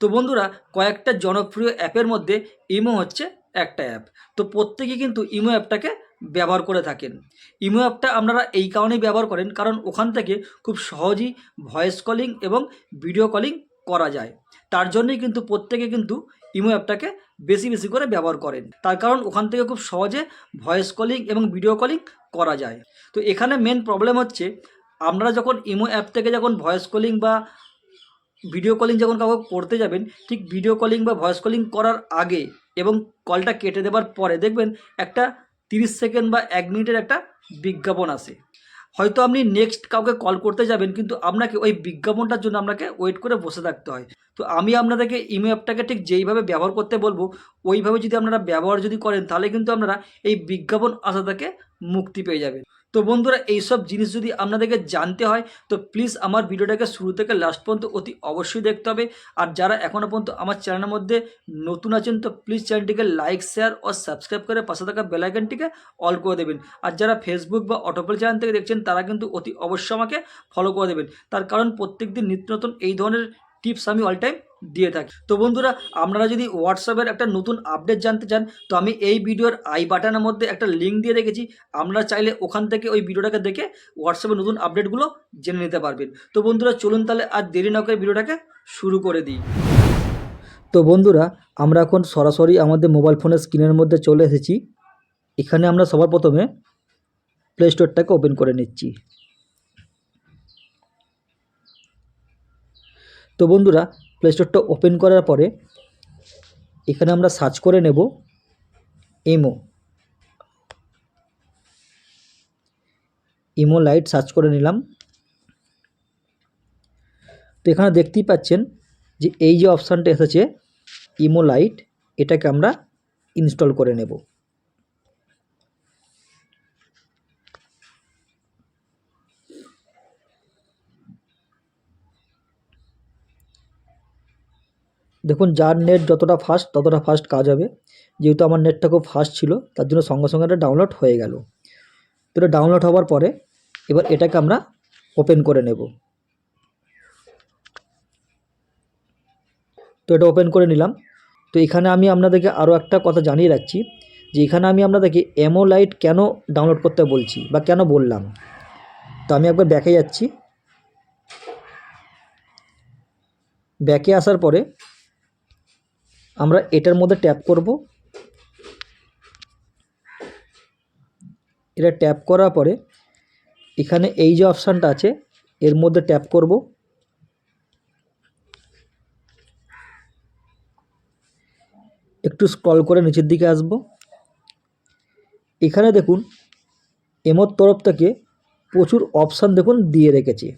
তো বন্ধুরা, কয়েকটা জনপ্রিয় অ্যাপের মধ্যে ইমো হচ্ছে একটা অ্যাপ। তো প্রত্যেকে কিন্তু ইমো অ্যাপটাকে ব্যবহার করে থাকেন। ইমো অ্যাপটা আপনারা এই কারণেই ব্যবহার করেন, কারণ ওখান থেকে খুব সহজেই ভয়েস কলিং এবং ভিডিও কলিং করা যায়। তার জন্যই কিন্তু প্রত্যেকে কিন্তু ইমো অ্যাপটাকে বেশি বেশি করে ব্যবহার করেন। তার কারণ ওখান থেকে খুব সহজে ভয়েস কলিং এবং ভিডিও কলিং করা যায়। তো এখানে মেন প্রবলেম হচ্ছে, আমরা যখন ইমো অ্যাপ থেকে যখন ভয়েস কলিং বা ভিডিও কলিং যখন কাউকে করতে যাবেন, ঠিক ভিডিও কলিং বা ভয়েস কলিং করার আগে এবং কলটা কেটে দেওয়ার পরে দেখবেন একটা তিরিশ সেকেন্ড বা এক মিনিটের একটা বিজ্ঞাপন আসে। হয়তো আপনি নেক্সট কাউকে কল করতে যাবেন, কিন্তু আপনাকে ওই বিজ্ঞাপনটার জন্য আপনাকে ওয়েট করে বসে থাকতে হয়। তো আমি আপনাদেরকে ইমো অ্যাপটাকে ঠিক যেইভাবে ব্যবহার করতে বলব, ওইভাবে যদি আপনারা ব্যবহার যদি করেন, তাহলে কিন্তু আপনারা এই বিজ্ঞাপন আসা থেকে মুক্তি পেয়ে যাবেন। তো বন্ধুরা, এইসব জিনিস যদি আপনাদেরকে জানতে হয়, তো প্লিজ আমার ভিডিওটাকে শুরু থেকে লাস্ট পর্যন্ত অতি অবশ্যই দেখতে হবে। আর যারা এখনও পর্যন্ত আমার চ্যানেলের মধ্যে নতুন আছেন, তো প্লিজ চ্যানেলটিকে লাইক শেয়ার ও সাবস্ক্রাইব করে পাশে থাকা বেলাইকনটিকে অল করে দেবেন। আর যারা ফেসবুক বা অটোপেল চ্যানেল থেকে দেখছেন, তারা কিন্তু অতি অবশ্যই আমাকে ফলো করে দেবেন। তার কারণ প্রত্যেক দিন নিত্য নতুন এই ধরনের টিপস আমি অল টাইম দিয়ে থাকি। তো বন্ধুরা, আপনারা যদি হোয়াটসঅ্যাপের একটা নতুন আপডেট জানতে চান, তো আমি এই ভিডিওর আই বাটনের মধ্যে একটা লিঙ্ক দিয়ে রেখেছি। আপনারা চাইলে ওখান থেকে ওই ভিডিওটাকে দেখে হোয়াটসঅ্যাপের নতুন আপডেটগুলো জেনে নিতে পারবেন। তো বন্ধুরা, চলুন তাহলে আর দেরি না করে ভিডিওটাকে শুরু করে দিই। তো বন্ধুরা, আমরা এখন সরাসরি আমাদের মোবাইল ফোনের স্ক্রিনের মধ্যে চলে এসেছি। এখানে আমরা সবার প্রথমে প্লে স্টোরটাকে ওপেন করে নিচ্ছি। তো বন্ধুরা প্লে স্টোরটা ওপেন করার পরে এখানে আমরা সার্চ করে নেব ইমো ইমো লাইট সার্চ করে নিলাম। তো এখানে দেখতেই পাচ্ছেন যে এই যে অপশানটা এসেছে ইমো লাইট এটাকে আমরা ইনস্টল করে নেব। দেখুন, যার নেট যতটা ফাস্ট ততটা ফাস্ট কাজ হবে। যেহেতু আমার নেটটা খুব ফাস্ট ছিল, তার জন্য সঙ্গে সঙ্গে এটা ডাউনলোড হয়ে গেল। তো এটা ডাউনলোড হওয়ার পরে এবার এটাকে আমরা ওপেন করে নেব। তো এটা ওপেন করে নিলাম। তো এখানে আমি আপনাদেরকে আরও একটা কথা জানিয়ে রাখছি, যে এখানে আমি আপনাদেরকে এমো লাইট কেন ডাউনলোড করতে বলছি বা কেন বললাম? তো আমি একবার ব্যাকে যাচ্ছি। ব্যাকে আসার পরে আমরা এটার মধ্যে ট্যাপ করব। এটা ট্যাপ করার পরে এখানে এই যে অপশানটা আছে, এর মধ্যে ট্যাপ করব। একটু স্ক্রল করে নিচের দিকে আসব। এখানে দেখুন, এমোর তরফ থেকে প্রচুর অপশান দেখুন দিয়ে রেখেছে।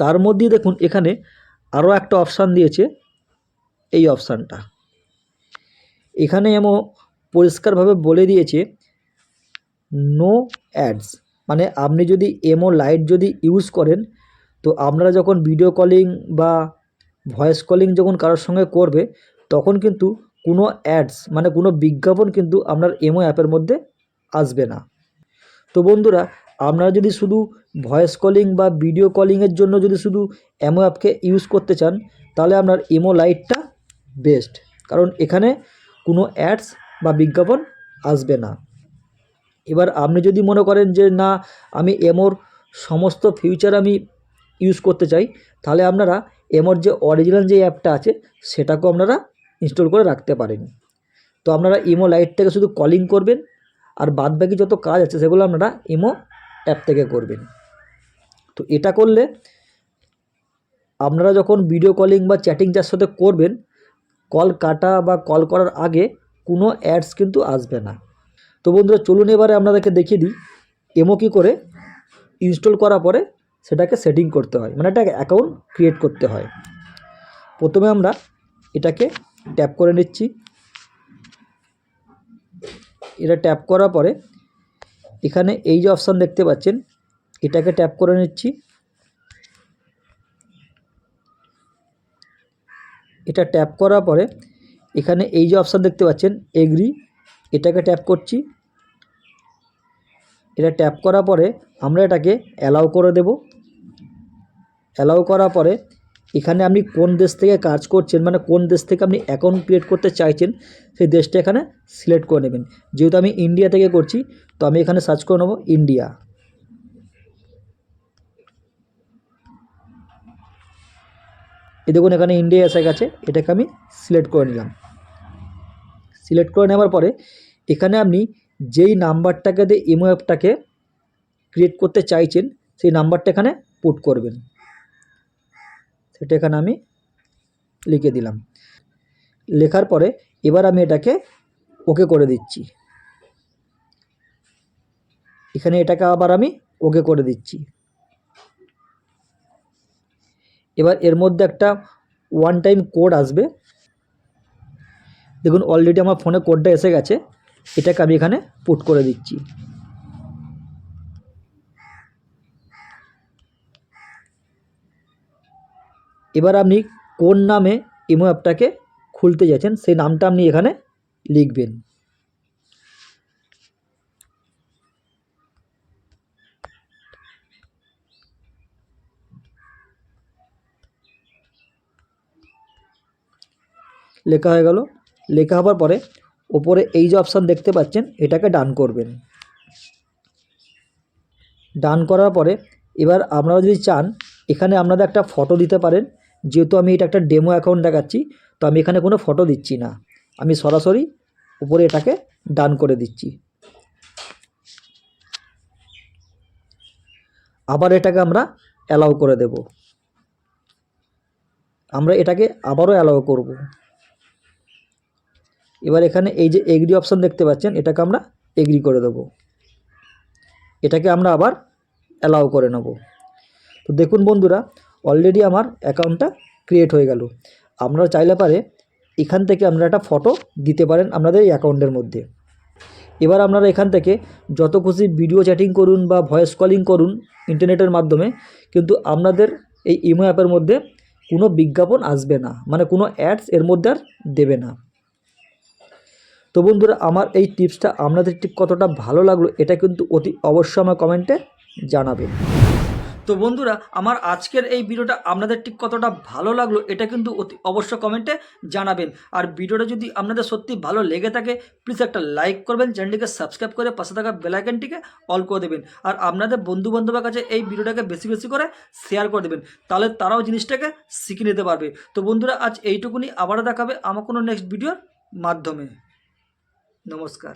তার মধ্যে দেখুন, এখানে আরও একটা অপশান দিয়েছে। এই অপশানটা। এখানে এমন পরিষ্কারভাবে বলে দিয়েছে নো অ্যাডস মানে আপনি যদি এমও লাইট যদি ইউজ করেন, তো আপনারা যখন ভিডিও কলিং বা ভয়েস কলিং যখন কারোর সঙ্গে করবে, তখন কিন্তু কোনো অ্যাডস মানে কোনো বিজ্ঞাপন কিন্তু আপনার এমও অ্যাপের মধ্যে আসবে না। তো বন্ধুরা, আপনারা যদি শুধু ভয়েস কলিং বা ভিডিও কলিংয়ের জন্য যদি শুধু এমও অ্যাপকে ইউজ করতে চান, তাহলে আপনার এমও লাইটটা বেস্ট কারণ এখানে কোনো অ্যাডস বা বিজ্ঞাপন আসবে না। এবার আপনি যদি মনে করেন যে, না, আমি এমোর সমস্ত ফিউচার আমি ইউজ করতে চাই, তাহলে আপনারা এমোর যে অরিজিনাল যে অ্যাপটা আছে, সেটাকেও আপনারা ইনস্টল করে রাখতে পারেন। তো আপনারা ইমো লাইট থেকে শুধু কলিং করবেন, আর বাদ বাকি যত কাজ আছে, সেগুলো আপনারা ইমো অ্যাপ থেকে করবেন। তো এটা করলে আপনারা যখন ভিডিও কলিং বা চ্যাটিং যার সাথে করবেন কল কাটা বা কল করার আগে কোনো অ্যাডস কিন্তু আসবে না। তো বন্ধুরা, চলুন এবারে আপনাদেরকে দেখিয়ে দিই এমো কী করে ইনস্টল করার পরে সেটাকে সেটিং করতে হয় মানে একটা অ্যাকাউন্ট ক্রিয়েট করতে হয়। প্রথমে আমরা এটাকে ট্যাপ করে নিচ্ছি। এটা ট্যাপ করার পরে এখানে এই যে অপশান দেখতে পাচ্ছেন, এটাকে ট্যাপ করে নিচ্ছি। এটা ট্যাপ করার পরে এখানে এই যে অপশান দেখতে পাচ্ছেন এগ্রি এটাকে ট্যাপ করছি। এটা ট্যাপ করার পরে আমরা এটাকে অ্যালাউ করে দেব। অ্যালাউ করার পরে এখানে আপনি কোন দেশ থেকে কাজ করছেন মানে কোন দেশ থেকে আপনি অ্যাকাউন্ট ক্রিয়েট করতে চাইছেন, সেই দেশটা এখানে সিলেক্ট করে নেবেন। যেহেতু আমি ইন্ডিয়া থেকে করছি, তো আমি এখানে সার্চ করে নেব ইন্ডিয়া এই দেখুন এখানে ইন্ডিয়া এসে গেছে, এটাকে আমি সিলেক্ট করে নিলাম। সিলেক্ট করে নেওয়ার পরে এখানে আপনি যেই নাম্বারটাকে দিয়ে ইমো অ্যাপটাকে ক্রিয়েট করতে চাইছেন, সেই নাম্বারটা এখানে পুট করবেন। সেটা এখানে আমি লিখে দিলাম। লেখার পরে এবার আমি এটাকে ওকে করে দিচ্ছি। এখানে এটাকে আবার আমি ওকে করে দিচ্ছি। এবার এর মধ্যে একটা ওয়ান টাইম কোড আসবে। দেখুন অলরেডি আমার ফোনে কোডটা এসে গেছে। এটাকে আমি এখানে পুট করে দিচ্ছি। এবার আপনি কোন নামে ইমো অ্যাপটাকে খুলতে যাচ্ছেন, সেই নামটা আপনি এখানে লিখবেন। লেখা হয়ে গেল। লেখা হওয়ার পরে ওপরে এই যে অপশান দেখতে পাচ্ছেন, এটাকে ডান করবেন। ডান করার পরে এবার আপনারা যদি চান, এখানে আপনারা একটা ফটো দিতে পারেন। যেহেতু আমি এটা একটা ডেমো অ্যাকাউন্ট দেখাচ্ছি, তো আমি এখানে কোনো ফটো দিচ্ছি না। আমি সরাসরি উপরে এটাকে ডান করে দিচ্ছি। আবার এটাকে আমরা অ্যালাউ করে দেব। আমরা এটাকে আবারও অ্যালাউ করব। এবার এখানে এই যে এগ্রি অপশান দেখতে পাচ্ছেন, এটাকে আমরা এগ্রি করে দেব। এটাকে আমরা আবার অ্যালাউ করে নেব। তো দেখুন বন্ধুরা অলরেডি আমার অ্যাকাউন্টটা ক্রিয়েট হয়ে গেল। আপনারা চাইলে পারে এখান থেকে আপনারা একটা ফটো দিতে পারেন আপনাদের এই অ্যাকাউন্টের মধ্যে। এবার আপনারা এখান থেকে যত খুশি ভিডিও চ্যাটিং করুন বা ভয়েস কলিং করুন ইন্টারনেটের মাধ্যমে, কিন্তু আপনাদের এই ইমো অ্যাপের মধ্যে কোনো বিজ্ঞাপন আসবে না। মানে কোনো অ্যাডস এর মধ্যে আর দেবে না। তো বন্ধুরা, আমার এই টিপসটা আপনাদের ঠিক কতটা ভালো লাগল এটা কিন্তু অতি অবশ্যই আমার কমেন্টে জানাবেন। তো বন্ধুরা, আমার আজকের এই ভিডিওটা আপনাদের ঠিক কতটা ভালো লাগল এটা কিন্তু অতি অবশ্য কমেন্টে জানাবেন। আর ভিডিওটা যদি আপনাদের সত্যি ভালো লেগে থাকে প্লিজ একটা লাইক করবেন, চ্যানেলটিকে সাবস্ক্রাইব করে পাশে থাকা বেলাইকনটিকে অল করে দেবেন। আর আপনাদের বন্ধু বান্ধবের কাছে এই ভিডিওটাকে বেশি বেশি করে শেয়ার করে দেবেন, তাহলে তারাও জিনিসটাকে শিখে নিতে পারবে। তো বন্ধুরা, আজ এইটুকুনি, আবারও দেখাবে আমার কোনো নেক্সট ভিডিওর মাধ্যমে। নমস্কার